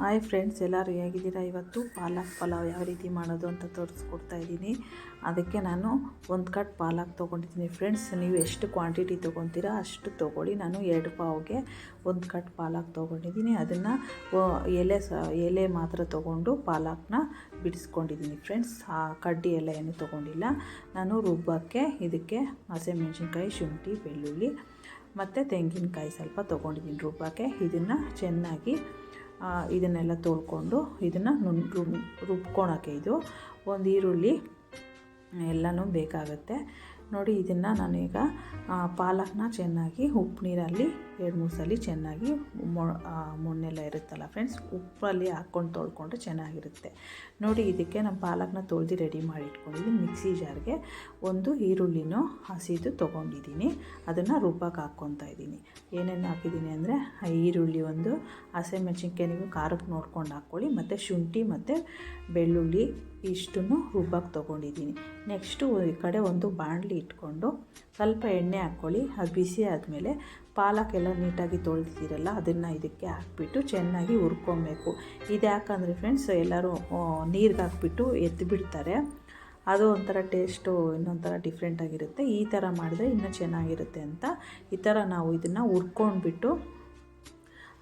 Hi friends, ಎಲ್ಲರೂ ಹೇಗಿದ್ದೀರಾ? ಇವತ್ತು ಪಾಲಕ್ ಪಲಾವ್ ಯಾವ ರೀತಿ ಮಾಡೋದು ಅಂತ ತೋರಿಸ್ಕೊಡ್ತಾ ಇದ್ದೀನಿ. ಅದಕ್ಕೆ ನಾನು ಒಂದು ಕಟ್ ಪಾಲಕ್ ತೊಗೊಂಡಿದ್ದೀನಿ ಫ್ರೆಂಡ್ಸ್. ನೀವು ಎಷ್ಟು ಕ್ವಾಂಟಿಟಿ ತೊಗೊತೀರಾ ಅಷ್ಟು ತೊಗೊಳ್ಳಿ. ನಾನು ಎರಡು ಪಾವ್ಗೆ ಒಂದು ಕಟ್ ಪಾಲಕ್ ತೊಗೊಂಡಿದ್ದೀನಿ. ಅದನ್ನು ಎಲೆ ಸ, ಎಲೆ ಮಾತ್ರ ತೊಗೊಂಡು ಪಾಲಕ್ನ ಬಿಡಿಸ್ಕೊಂಡಿದ್ದೀನಿ ಫ್ರೆಂಡ್ಸ್. ಆ ಕಡ್ಡಿ ಎಲ್ಲ ಏನು ತೊಗೊಂಡಿಲ್ಲ. ನಾನು ರುಬ್ಬಕ್ಕೆ ಇದಕ್ಕೆ ಹಸಿಮೆಣ್ಸಿನ್ಕಾಯಿ ಶುಂಠಿ, ಬೆಳ್ಳುಳ್ಳಿ, ಮತ್ತು ತೆಂಗಿನಕಾಯಿ ಸ್ವಲ್ಪ ತೊಗೊಂಡಿದ್ದೀನಿ ರುಬ್ಬಕ್ಕೆ. ಇದನ್ನು ಚೆನ್ನಾಗಿ ಇದನ್ನೆಲ್ಲ ತೊಳ್ಕೊಂಡು ಇದನ್ನು ನುಣ್ ರುಬ್ ರುಬ್ಕೊಳಕ್ಕೆ ಇದು ಒಂದು ಈರುಳ್ಳಿ ಎಲ್ಲನೂ ಬೇಕಾಗುತ್ತೆ. ನೋಡಿ ಇದನ್ನು ನಾನೀಗ ಪಾಲಕ್ನ ಚೆನ್ನಾಗಿ ಉಪ್ಪು ನೀರಲ್ಲಿ ಎರಡು ಮೂರು ಸಲ ಚೆನ್ನಾಗಿ ಮೊ ಆ, ಮಣ್ಣೆಲ್ಲ ಇರುತ್ತಲ್ಲ ಫ್ರೆಂಡ್ಸ್ ಉಪ್ಪಲ್ಲಿ ಹಾಕ್ಕೊಂಡು ತೊಳ್ಕೊಂಡ್ರೆ ಚೆನ್ನಾಗಿರುತ್ತೆ. ನೋಡಿ ಇದಕ್ಕೆ ನಮ್ಮ ಪಾಲಕ್ನ ತೊಳೆದು ರೆಡಿ ಮಾಡಿ ಇಟ್ಕೊಂಡಿದ್ದೀನಿ ಮಿಕ್ಸಿ ಜಾರ್ಗೆ ಒಂದು ಈರುಳ್ಳಿನೂ ಹಸಿದು ತೊಗೊಂಡಿದ್ದೀನಿ ಅದನ್ನು ರುಬ್ಬಕ್ಕೆ ಹಾಕ್ಕೊತಾ ಇದ್ದೀನಿ ಏನೇನು ಹಾಕಿದ್ದೀನಿ ಅಂದರೆ ಈರುಳ್ಳಿ ಒಂದು ಹಸಿಮೆಣ್ಸಿನ್ಕಾಯಿ ನೀವು ಖಾರಕ್ಕೆ ನೋಡ್ಕೊಂಡು ಹಾಕ್ಕೊಳ್ಳಿ ಮತ್ತು ಶುಂಠಿ ಮತ್ತು ಬೆಳ್ಳುಳ್ಳಿ ಇಷ್ಟನ್ನು ರುಬ್ಬಕ್ಕೆ ತೊಗೊಂಡಿದ್ದೀನಿ ನೆಕ್ಸ್ಟು ಈ ಕಡೆ ಒಂದು ಬಾಣಲಿ ಇಟ್ಕೊಂಡು ಸ್ವಲ್ಪ ಎಣ್ಣೆ ಹಾಕ್ಕೊಳ್ಳಿ. ಅದು ಬಿಸಿ ಆದಮೇಲೆ ಪಾಲಕ್ಕೆಲ್ಲ ನೀಟಾಗಿ ತೊಳೆದಿದ್ದೀರಲ್ಲ, ಅದನ್ನು ಇದಕ್ಕೆ ಹಾಕ್ಬಿಟ್ಟು ಚೆನ್ನಾಗಿ ಹುರ್ಕೊಬೇಕು. ಇದು ಯಾಕಂದರೆ ಫ್ರೆಂಡ್ಸ್ ಎಲ್ಲರೂ ನೀರಿಗೆ ಹಾಕ್ಬಿಟ್ಟು ಎದ್ದು ಬಿಡ್ತಾರೆ. ಅದು ಒಂಥರ ಟೇಸ್ಟು ಇನ್ನೊಂಥರ ಡಿಫ್ರೆಂಟಾಗಿರುತ್ತೆ ಈ ಥರ ಮಾಡಿದ್ರೆ ಇನ್ನೂ ಚೆನ್ನಾಗಿರುತ್ತೆ ಅಂತ ಈ ಥರ ನಾವು ಇದನ್ನು ಹುರ್ಕೊಂಡ್ಬಿಟ್ಟು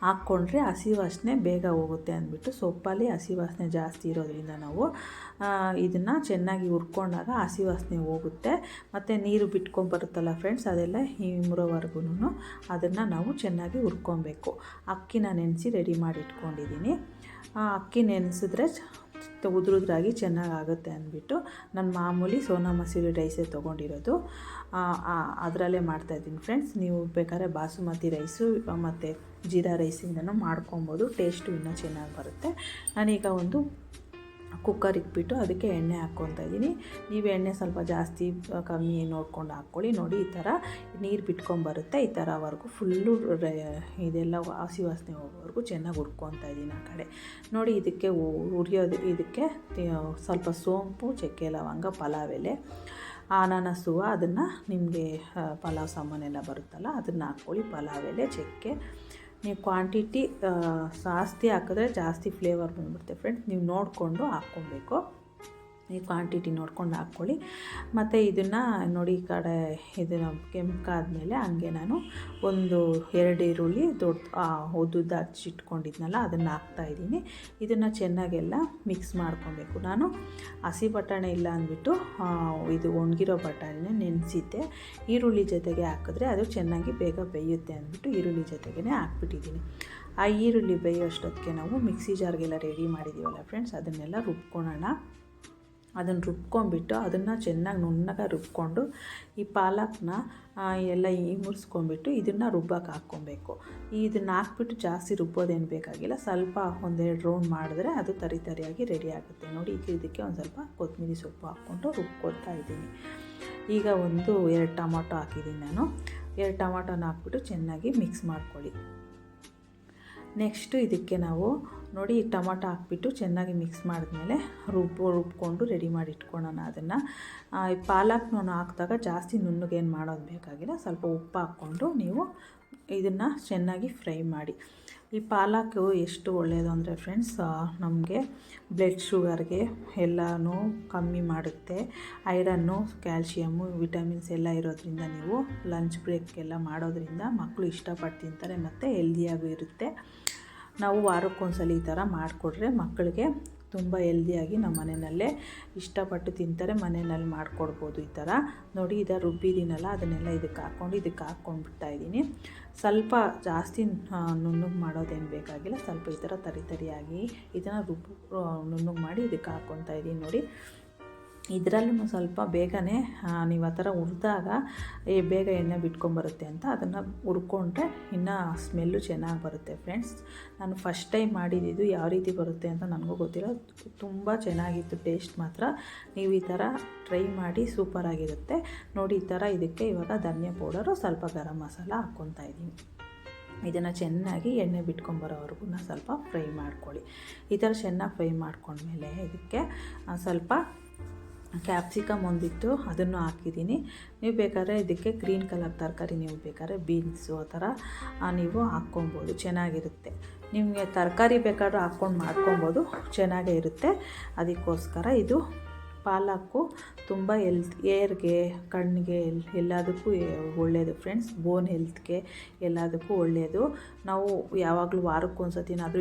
ಹಾಕ್ಕೊಂಡ್ರೆ ಹಸಿ ವಾಸನೆ ಬೇಗ ಹೋಗುತ್ತೆ ಅಂದ್ಬಿಟ್ಟು ಸೊಪ್ಪಲ್ಲಿ ಹಸಿ ವಾಸನೆ ಜಾಸ್ತಿ ಇರೋದ್ರಿಂದ ನಾವು ಇದನ್ನು ಚೆನ್ನಾಗಿ ಹುರ್ಕೊಂಡಾಗ ಹಸಿ ವಾಸನೆ ಹೋಗುತ್ತೆ. ಮತ್ತು ನೀರು ಬಿಟ್ಕೊಂಬರುತ್ತಲ್ಲ ಫ್ರೆಂಡ್ಸ್ ಅದೆಲ್ಲ ಹಿಮ್ರೋವರೆಗೂ ಅದನ್ನು ನಾವು ಚೆನ್ನಾಗಿ ಹುರ್ಕೊಬೇಕು. ಅಕ್ಕಿನ ನೆನೆಸಿ ರೆಡಿ ಮಾಡಿ ಇಟ್ಕೊಂಡಿದ್ದೀನಿ. ಅಕ್ಕಿ ನೆನೆಸಿದ್ರೆ ಉದುರುದ್ರಾಗಿ ಚೆನ್ನಾಗಾಗುತ್ತೆ ಅಂದ್ಬಿಟ್ಟು ನಾನು ಮಾಮೂಲಿ ಸೋನಾ ಮಸೂರಿ ರೈಸೇ ತೊಗೊಂಡಿರೋದು. ಅದರಲ್ಲೇ ಮಾಡ್ತಾಯಿದ್ದೀನಿ ಫ್ರೆಂಡ್ಸ್ ನೀವು ಬೇಕಾದ್ರೆ ಬಾಸುಮತಿ ರೈಸು ಮತ್ತು ಜೀರಾ ರೈಸಿಂದನೂ ಮಾಡ್ಕೊಬೋದು. ಟೇಸ್ಟು ಇನ್ನೂ ಚೆನ್ನಾಗಿ ಬರುತ್ತೆ. ನಾನೀಗ ಒಂದು ಕುಕ್ಕರ್ ಇಟ್ಬಿಟ್ಟು ಅದಕ್ಕೆ ಎಣ್ಣೆ ಹಾಕ್ಕೊತಾ ಇದ್ದೀನಿ. ನೀವು ಎಣ್ಣೆ ಸ್ವಲ್ಪ ಜಾಸ್ತಿ ಕಮ್ಮಿ ನೋಡ್ಕೊಂಡು ಹಾಕ್ಕೊಳ್ಳಿ. ನೋಡಿ, ಈ ಥರ ನೀರು ಬಿಟ್ಕೊಂಬರುತ್ತೆ. ಈ ಥರವರೆಗೂ ಫುಲ್ಲು ಇದೆಲ್ಲ ಹಸಿ ವಾಸನೆ ಹೋಗೋವರೆಗೂ ಚೆನ್ನಾಗಿ ಹುರ್ಕೊತಾ ಇದ್ದೀನಿ ಆ ಕಡೆ. ನೋಡಿ, ಇದಕ್ಕೆ ಉರಿಯೋದು, ಇದಕ್ಕೆ ಸ್ವಲ್ಪ ಸೋಂಪು, ಚಕ್ಕೆ, ಲವಂಗ, ಪಲಾವ್ ಎಲೆ, ಅನಾನಸು, ಅದನ್ನು ನಿಮಗೆ ಪಲಾವ್ ಸಾಮಾನೆಲ್ಲ ಬರುತ್ತಲ್ಲ, ಅದನ್ನು ಹಾಕ್ಕೊಳ್ಳಿ. ಪಲಾವ್ ಎಲೆ, ಚಕ್ಕೆ ನೀವು ಕ್ವಾಂಟಿಟಿ ಜಾಸ್ತಿ ಹಾಕಿದ್ರೆ ಜಾಸ್ತಿ ಫ್ಲೇವರ್ ಬಂದ್ಬಿಡುತ್ತೆ ಫ್ರೆಂಡ್ಸ್ ನೀವು ನೋಡಿಕೊಂಡು ಹಾಕ್ಕೊಬೇಕು. ಈ ಕ್ವಾಂಟಿಟಿ ನೋಡ್ಕೊಂಡು ಹಾಕ್ಕೊಳ್ಳಿ. ಮತ್ತು ಇದನ್ನು ನೋಡಿ ಈ ಕಡೆ ಇದನ್ನು ಕೆಂಪಾದ್ಮೇಲೆ ಹಂಗೆ ನಾನು ಒಂದು ಎರಡು ಈರುಳ್ಳಿ ದೊಡ್ಡ ಉದ್ದುದ್ದ ಹಚ್ಚಿಟ್ಕೊಂಡಿದ್ನಲ್ಲ ಅದನ್ನು ಹಾಕ್ತಾಯಿದ್ದೀನಿ ಇದನ್ನು ಚೆನ್ನಾಗೆಲ್ಲ ಮಿಕ್ಸ್ ಮಾಡ್ಕೊಬೇಕು. ನಾನು ಹಸಿ ಬಟಾಣಿ ಇಲ್ಲ ಅಂದ್ಬಿಟ್ಟು ಇದು ಒಣಗಿರೋ ಬಟಾಣಿನ ನೆನೆಸಿದ್ದೆ. ಈರುಳ್ಳಿ ಜೊತೆಗೆ ಹಾಕಿದ್ರೆ ಅದು ಚೆನ್ನಾಗಿ ಬೇಗ ಬೇಯುತ್ತೆ ಅಂದ್ಬಿಟ್ಟು ಈರುಳ್ಳಿ ಜೊತೆಗೇ ಹಾಕ್ಬಿಟ್ಟಿದ್ದೀನಿ. ಆ ಈರುಳ್ಳಿ ಬೇಯೋ ಅಷ್ಟೊತ್ತಿಗೆ ನಾವು ಮಿಕ್ಸಿ ಜಾರ್ಗೆಲ್ಲ ರೆಡಿ ಮಾಡಿದ್ದೀವಲ್ಲ ಫ್ರೆಂಡ್ಸ್ ಅದನ್ನೆಲ್ಲ ರುಬ್ಕೊಳ್ಳೋಣ. ಅದನ್ನು ರುಬ್ಕೊಂಡ್ಬಿಟ್ಟು ಅದನ್ನು ಚೆನ್ನಾಗಿ ನುಣ್ಣಗೆ ರುಬ್ಕೊಂಡು ಈ ಪಾಲಕ್ನ ಎಲ್ಲ ಈ ಮುರಿಸ್ಕೊಂಡ್ಬಿಟ್ಟು ಇದನ್ನು ರುಬ್ಬಕ್ಕೆ ಹಾಕ್ಕೊಬೇಕು. ಇದನ್ನು ಹಾಕ್ಬಿಟ್ಟು ಜಾಸ್ತಿ ರುಬ್ಬೋದೇನು ಬೇಕಾಗಿಲ್ಲ. ಸ್ವಲ್ಪ ಒಂದೆರಡು ರೌಂಡ್ ಮಾಡಿದ್ರೆ ಅದು ತರಿ ತರಿಯಾಗಿ ರೆಡಿ ಆಗುತ್ತೆ. ನೋಡಿ, ಈಗ ಇದಕ್ಕೆ ಒಂದು ಸ್ವಲ್ಪ ಕೊತ್ತಂಬರಿ ಸೊಪ್ಪು ಹಾಕ್ಕೊಂಡು ರುಬ್ಕೊಳ್ತಾ ಇದ್ದೀನಿ. ಈಗ ಒಂದು ಎರಡು ಟೊಮೊಟೊ ಹಾಕಿದ್ದೀನಿ ನಾನು. ಎರಡು ಟೊಮೊಟೊನ ಹಾಕ್ಬಿಟ್ಟು ಚೆನ್ನಾಗಿ ಮಿಕ್ಸ್ ಮಾಡ್ಕೊಳ್ಳಿ. ನೆಕ್ಸ್ಟು ಇದಕ್ಕೆ ನಾವು ನೋಡಿ ಟೊಮೊಟೊ ಹಾಕ್ಬಿಟ್ಟು ಚೆನ್ನಾಗಿ ಮಿಕ್ಸ್ ಮಾಡಿದ್ಮೇಲೆ ರುಬ್ಬು, ರುಬ್ಕೊಂಡು ರೆಡಿ ಮಾಡಿ ಇಟ್ಕೊಳ್ಳೋಣ ಅದನ್ನು. ಈ ನಾನು ಹಾಕಿದಾಗ ಜಾಸ್ತಿ ನುಣ್ಣಗೇನು ಮಾಡೋದು ಬೇಕಾಗಿಲ್ಲ, ಸ್ವಲ್ಪ ಉಪ್ಪು ಹಾಕ್ಕೊಂಡು ನೀವು ಇದನ್ನು ಚೆನ್ನಾಗಿ ಫ್ರೈ ಮಾಡಿ. ಈ ಪಾಲಕು ಎಷ್ಟು ಒಳ್ಳೆಯದು ಅಂದರೆ ಫ್ರೆಂಡ್ಸ್ ನಮಗೆ ಬ್ಲಡ್ ಶುಗರ್ಗೆ ಎಲ್ಲನೂ ಕಮ್ಮಿ ಮಾಡುತ್ತೆ. ಐರನ್ನು ಕ್ಯಾಲ್ಶಿಯಮ್ಮು ವಿಟಮಿನ್ಸ್ ಎಲ್ಲ ಇರೋದ್ರಿಂದ ನೀವು ಲಂಚ್ ಬ್ರೇಕ್ಗೆಲ್ಲ ಮಾಡೋದ್ರಿಂದ ಮಕ್ಕಳು ಇಷ್ಟಪಟ್ಟು ತಿಂತಾರೆ, ಮತ್ತು ಹೆಲ್ದಿಯಾಗೂ ಇರುತ್ತೆ. ನಾವು ವಾರಕ್ಕೊಂದ್ಸಲ ಈ ಥರ ಮಾಡಿಕೊಟ್ರೆ ಮಕ್ಕಳಿಗೆ ತುಂಬ ಹೆಲ್ದಿಯಾಗಿ ನಮ್ಮ ಮನೆಯಲ್ಲೇ ಇಷ್ಟಪಟ್ಟು ತಿಂತಾರೆ, ಮನೆಯಲ್ಲಿ ಮಾಡಿಕೊಡ್ಬೋದು ಈ ಥರ. ನೋಡಿ, ಇದು ರುಬ್ಬಿದ್ದೀನಲ್ಲ, ಅದನ್ನೆಲ್ಲ ಇದಕ್ಕೆ ಹಾಕ್ಕೊಂಡು ಇದಕ್ಕೆ ಹಾಕ್ಕೊಂಡು ಬಿಡ್ತಾಯಿದ್ದೀನಿ ಸ್ವಲ್ಪ ಜಾಸ್ತಿ ನುಣ್ಣಗೆ ಮಾಡೋದೇನು ಬೇಕಾಗಿಲ್ಲ, ಸ್ವಲ್ಪ ಈ ಥರ ತರಿ ತರಿಯಾಗಿ ಇದನ್ನು ರುಬ್ಬು ನುಣ್ಣಗೆ ಮಾಡಿ ಇದಕ್ಕೆ ಹಾಕ್ಕೊತಾ ಇದ್ದೀನಿ ನೋಡಿ. ಇದರಲ್ಲೂ ಸ್ವಲ್ಪ ಬೇಗನೆ ನೀವು ಆ ಥರ ಹುರಿದಾಗ ಬೇಗ ಎಣ್ಣೆ ಬಿಟ್ಕೊಂಬರುತ್ತೆ ಅಂತ ಅದನ್ನು ಹುರ್ಕೊಂಡ್ರೆ ಇನ್ನೂ ಸ್ಮೆಲ್ಲು ಚೆನ್ನಾಗಿ ಬರುತ್ತೆ ಫ್ರೆಂಡ್ಸ್. ನಾನು ಫಸ್ಟ್ ಟೈಮ್ ಮಾಡಿದ್ದು ಯಾವ ರೀತಿ ಬರುತ್ತೆ ಅಂತ ನನಗೂ ಗೊತ್ತಿಲ್ಲ. ತುಂಬ ಚೆನ್ನಾಗಿತ್ತು ಟೇಸ್ಟ್ ಮಾತ್ರ. ನೀವು ಈ ಥರ ಟ್ರೈ ಮಾಡಿ ಸೂಪರಾಗಿರುತ್ತೆ. ನೋಡಿ, ಈ ಥರ ಇದಕ್ಕೆ ಇವಾಗ ಧನಿಯಾ ಪೌಡರು, ಸ್ವಲ್ಪ ಗರಂ ಮಸಾಲ ಹಾಕ್ಕೊತಾ ಇದ್ದೀನಿ. ಇದನ್ನು ಚೆನ್ನಾಗಿ ಎಣ್ಣೆ ಬಿಟ್ಕೊಂಬರೋವರೆಗೂ ಸ್ವಲ್ಪ ಫ್ರೈ ಮಾಡ್ಕೊಳ್ಳಿ. ಈ ಥರ ಚೆನ್ನಾಗಿ ಫ್ರೈ ಮಾಡ್ಕೊಂಡ್ಮೇಲೆ ಇದಕ್ಕೆ ಸ್ವಲ್ಪ ಕ್ಯಾಪ್ಸಿಕಮ್ ಒಂದಿತ್ತು ಅದನ್ನು ಹಾಕಿದ್ದೀನಿ. ನೀವು ಬೇಕಾದ್ರೆ ಇದಕ್ಕೆ ಗ್ರೀನ್ ಕಲರ್ ತರಕಾರಿ ನೀವು ಬೇಕಾದ್ರೆ ಬೀನ್ಸು ಆ ಥರ ನೀವು ಹಾಕ್ಕೊಬೋದು. ಚೆನ್ನಾಗಿರುತ್ತೆ. ನಿಮಗೆ ತರಕಾರಿ ಬೇಕಾದ್ರೂ ಹಾಕ್ಕೊಂಡು ಮಾಡ್ಕೊಬೋದು. ಚೆನ್ನಾಗೇ ಇರುತ್ತೆ. ಅದಕ್ಕೋಸ್ಕರ ಇದು ಪಾಲಕ್ಕು ತುಂಬ ಹೆಲ್ತ್ ಏರ್ಗೆ ಕಣ್ಣಿಗೆ ಎಲ್, ಎಲ್ಲದಕ್ಕೂ ಒಳ್ಳೆಯದು ಫ್ರೆಂಡ್ಸ್ ಬೋನ್ ಹೆಲ್ತ್ಗೆ ಎಲ್ಲದಕ್ಕೂ ಒಳ್ಳೆಯದು ನಾವು ಯಾವಾಗಲೂ ವಾರಕ್ಕೆ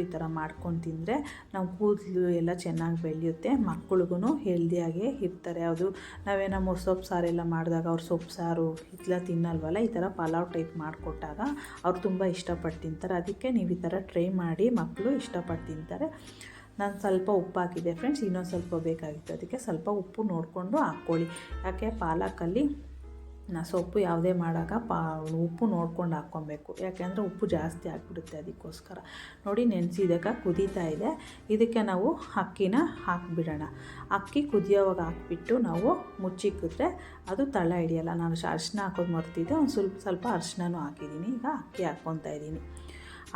ಈ ಥರ ಮಾಡ್ಕೊಂಡು ತಿಂದರೆ ನಾವು ಕೂದಲು ಎಲ್ಲ ಚೆನ್ನಾಗಿ ಬೆಳೆಯುತ್ತೆ. ಮಕ್ಕಳಿಗೂ ಹೆಲ್ದಿಯಾಗಿ ಇರ್ತಾರೆ. ಅದು ನಾವೇನೋ ಸೊಪ್ಪು ಸಾರೆಲ್ಲ ಮಾಡಿದಾಗ ಅವ್ರು ಸೊಪ್ಪು ಸಾರು ಇತ್ತಲ ತಿನ್ನಲ್ವಲ್ಲ, ಈ ಥರ ಪಲಾವ್ ಟೈಪ್ ಮಾಡಿಕೊಟ್ಟಾಗ ಅವ್ರು ತುಂಬ ಇಷ್ಟಪಟ್ಟು ತಿಂತಾರೆ. ಅದಕ್ಕೆ ನೀವು ಈ ಥರ ಟ್ರೈ ಮಾಡಿ ಮಕ್ಕಳು ಇಷ್ಟಪಟ್ಟು ತಿಂತಾರೆ. ನಾನು ಸ್ವಲ್ಪ ಉಪ್ಪು ಹಾಕಿದ್ದೆ ಫ್ರೆಂಡ್ಸ್, ಇನ್ನೊಂದು ಸ್ವಲ್ಪ ಬೇಕಾಗಿತ್ತು. ಅದಕ್ಕೆ ಸ್ವಲ್ಪ ಉಪ್ಪು ನೋಡಿಕೊಂಡು ಹಾಕ್ಕೊಳ್ಳಿ. ಯಾಕೆ? ಪಾಲಕಲ್ಲಿ ನಾ ಸೊಪ್ಪು ಯಾವುದೇ ಮಾಡಾಗ ಪಾ, ಉಪ್ಪು ನೋಡ್ಕೊಂಡು ಹಾಕ್ಕೊಬೇಕು. ಯಾಕೆಂದರೆ ಉಪ್ಪು ಜಾಸ್ತಿ ಆಗಿಬಿಡುತ್ತೆ ಅದಕ್ಕೋಸ್ಕರ. ನೋಡಿ ನೆನೆಸಿದಾಗ ಕುದೀತಾ ಇದೆ. ಇದಕ್ಕೆ ನಾವು ಅಕ್ಕಿನ ಹಾಕಿಬಿಡೋಣ. ಅಕ್ಕಿ ಕುದಿಯೋವಾಗ ಹಾಕ್ಬಿಟ್ಟು ನಾವು ಮುಚ್ಚಿಕ್ಕಿದ್ರೆ ಅದು ತಳ ಹಿಡಿಯಲ್ಲ. ನಾನು ಅರಿಶಿನ ಹಾಕೋದು ಮರ್ತಿದ್ದೆ. ಒಂದು ಸ್ವಲ್ಪ ಸ್ವಲ್ಪ ಅರಿಶಿನೂ ಹಾಕಿದ್ದೀನಿ. ಈಗ ಅಕ್ಕಿ ಹಾಕ್ಕೊತಾ ಇದ್ದೀನಿ.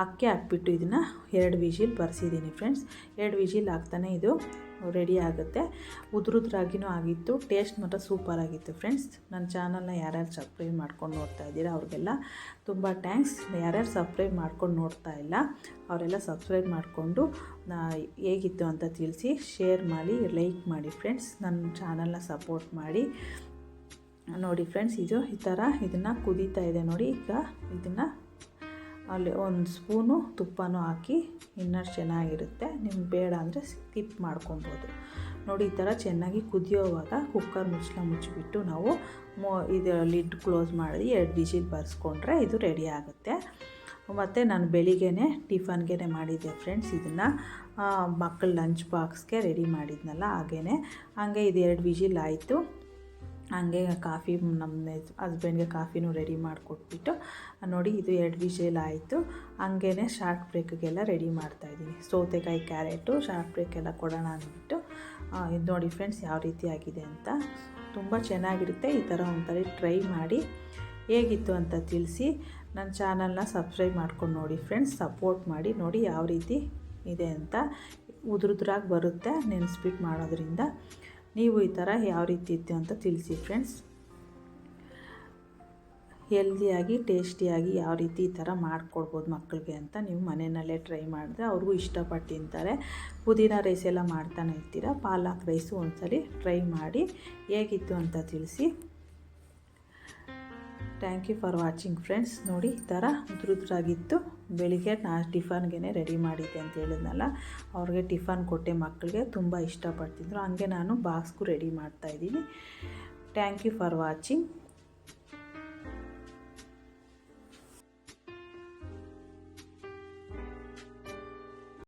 ಅಕ್ಕಿ ಹಾಕ್ಬಿಟ್ಟು ಇದನ್ನು ಎರಡು ವಿಜಿಲ್ ಬರ್ಸಿದ್ದೀನಿ ಫ್ರೆಂಡ್ಸ್ ಎರಡು ವಿಜಿಲ್ ಹಾಕ್ತಾನೆ ಇದು ರೆಡಿ ಆಗುತ್ತೆ. ಉದುರುದ್ರಾಗಿನೂ ಆಗಿತ್ತು. ಟೇಸ್ಟ್ ಮಾತ್ರ ಸೂಪರಾಗಿತ್ತು ಫ್ರೆಂಡ್ಸ್ ನನ್ನ ಚಾನಲ್ನ ಯಾರ್ಯಾರು ಸಬ್ಸ್ಕ್ರೈಬ್ ಮಾಡ್ಕೊಂಡು ನೋಡ್ತಾ ಇದ್ದೀರಾ ಅವ್ರಿಗೆಲ್ಲ ತುಂಬ ಥ್ಯಾಂಕ್ಸ್ ಯಾರ್ಯಾರು ಸಬ್ಸ್ಕ್ರೈಬ್ ಮಾಡ್ಕೊಂಡು ನೋಡ್ತಾ ಇಲ್ಲ, ಅವರೆಲ್ಲ ಸಬ್ಸ್ಕ್ರೈಬ್ ಮಾಡಿಕೊಂಡು ಹೇಗಿತ್ತು ಅಂತ ತಿಳಿಸಿ ಶೇರ್ ಮಾಡಿ ಲೈಕ್ ಮಾಡಿ ಫ್ರೆಂಡ್ಸ್ ನನ್ನ ಚಾನಲ್ನ ಸಪೋರ್ಟ್ ಮಾಡಿ. ನೋಡಿ ಫ್ರೆಂಡ್ಸ್ ಇದು ಈ ಥರ ಇದನ್ನು ಕುದೀತಾ ಇದೆ ನೋಡಿ. ಈಗ ಇದನ್ನು ಅಲ್ಲಿ ಒಂದು ಸ್ಪೂನು ತುಪ್ಪನೂ ಹಾಕಿ ಇನ್ನಷ್ಟು ಚೆನ್ನಾಗಿರುತ್ತೆ. ನಿಮ್ಗೆ ಬೇಡ ಅಂದರೆ ಸ್ಕಿಪ್ ಮಾಡ್ಕೊಬೋದು. ನೋಡಿ, ಈ ಥರ ಚೆನ್ನಾಗಿ ಕುದಿಯೋವಾಗ ಕುಕ್ಕರ್ ಮುಚ್ಚಲ ಮುಚ್ಚಿಬಿಟ್ಟು ನಾವು ಮೋ ಇದು ಲಿಡ್ ಕ್ಲೋಸ್ ಮಾಡಿ ಎರಡು ವಿಜಿಲ್ ಬರ್ಸ್ಕೊಂಡ್ರೆ ಇದು ರೆಡಿ ಆಗುತ್ತೆ. ಮತ್ತು ನಾನು ಬೆಳಿಗ್ಗೆ ಟಿಫನ್ಗೆ ಮಾಡಿದ್ದೆ ಫ್ರೆಂಡ್ಸ್. ಇದನ್ನು ಮಕ್ಕಳ ಲಂಚ್ ಬಾಕ್ಸ್ಗೆ ರೆಡಿ ಮಾಡಿದ್ನಲ್ಲ ಹಾಗೇ ಹಾಗೆ ಇದು ಎರಡು ವಿಜಿಲ್ ಆಯಿತು. ಹಂಗೆ ಕಾಫಿ ನಮ್ಮ ಹಸ್ಬೆಂಡ್ಗೆ ಕಾಫಿನೂ ರೆಡಿ ಮಾಡಿಕೊಟ್ಬಿಟ್ಟು, ನೋಡಿ ಇದು ಎರಡು ವಿಷಲ್ ಆಯಿತು. ಹಂಗೇ ಶಾರ್ಟ್ ಬ್ರೇಕ್ಗೆಲ್ಲ ರೆಡಿ ಮಾಡ್ತಾಯಿದ್ದೀನಿ ಸೌತೆಕಾಯಿ ಕ್ಯಾರೆಟು ಶಾರ್ಟ್ ಬ್ರೇಕ್ ಎಲ್ಲ ಕೊಡೋಣ ಅಂದ್ಬಿಟ್ಟು ಇದು ನೋಡಿ ಫ್ರೆಂಡ್ಸ್ ಯಾವ ರೀತಿ ಆಗಿದೆ ಅಂತ. ತುಂಬ ಚೆನ್ನಾಗಿರುತ್ತೆ. ಈ ಥರ ಒಂಥರಿ ಟ್ರೈ ಮಾಡಿ ಹೇಗಿತ್ತು ಅಂತ ತಿಳಿಸಿ. ನನ್ನ ಚಾನಲ್ನ ಸಬ್ಸ್ಕ್ರೈಬ್ ಮಾಡ್ಕೊಂಡು ನೋಡಿ ಫ್ರೆಂಡ್ಸ್ ಸಪೋರ್ಟ್ ಮಾಡಿ, ನೋಡಿ ಯಾವ ರೀತಿ ಇದೆ ಅಂತ. ಉದುರುದ್ರಾಗಿ ಬರುತ್ತೆ ನೆನೆಸ್ಬಿಟ್ಟು ಮಾಡೋದ್ರಿಂದ. ನೀವು ಈ ಥರ ಯಾವ ರೀತಿ ಇತ್ತು ಅಂತ ತಿಳಿಸಿ ಫ್ರೆಂಡ್ಸ್ ಹೆಲ್ದಿಯಾಗಿ ಟೇಸ್ಟಿಯಾಗಿ ಯಾವ ರೀತಿ ಈ ಥರ ಮಾಡಿಕೊಡ್ಬೋದು ಮಕ್ಕಳಿಗೆ ಅಂತ ನೀವು ಮನೆಯಲ್ಲೇ ಟ್ರೈ ಮಾಡಿದ್ರೆ ಅವ್ರಿಗೂ ಇಷ್ಟಪಟ್ಟು ತಿಂತಾರೆ. ಪುದೀನ ರೈಸ್ ಎಲ್ಲ ಮಾಡ್ತಾನೆ ಇರ್ತೀರ? ಪಾಲಕ್ ರೈಸು ಒಂದ್ಸಲಿ ಟ್ರೈ ಮಾಡಿ ಹೇಗಿತ್ತು ಅಂತ ತಿಳಿಸಿ. Thank you for watching friends ನೋಡಿ, ಈ ಥರ ಉದ್ರುದ್ರಾಗಿತ್ತು ಬೆಳಿಗ್ಗೆ ನಾ ಟಿಫನ್ಗೆ ರೆಡಿ ಮಾಡಿದ್ದೆ ಅಂತ ಹೇಳಿದ್ನಲ್ಲ. ಅವ್ರಿಗೆ ಟಿಫನ್ ಕೊಟ್ಟೆ ಮಕ್ಕಳಿಗೆ. ತುಂಬ ಇಷ್ಟಪಡ್ತಿದ್ರು. ಹಂಗೆ ನಾನು ಬಾಕ್ಸ್ಗೂ ರೆಡಿ ಮಾಡ್ತಾಯಿದ್ದೀನಿ ಥ್ಯಾಂಕ್ ಯು ಫಾರ್ ವಾಚಿಂಗ್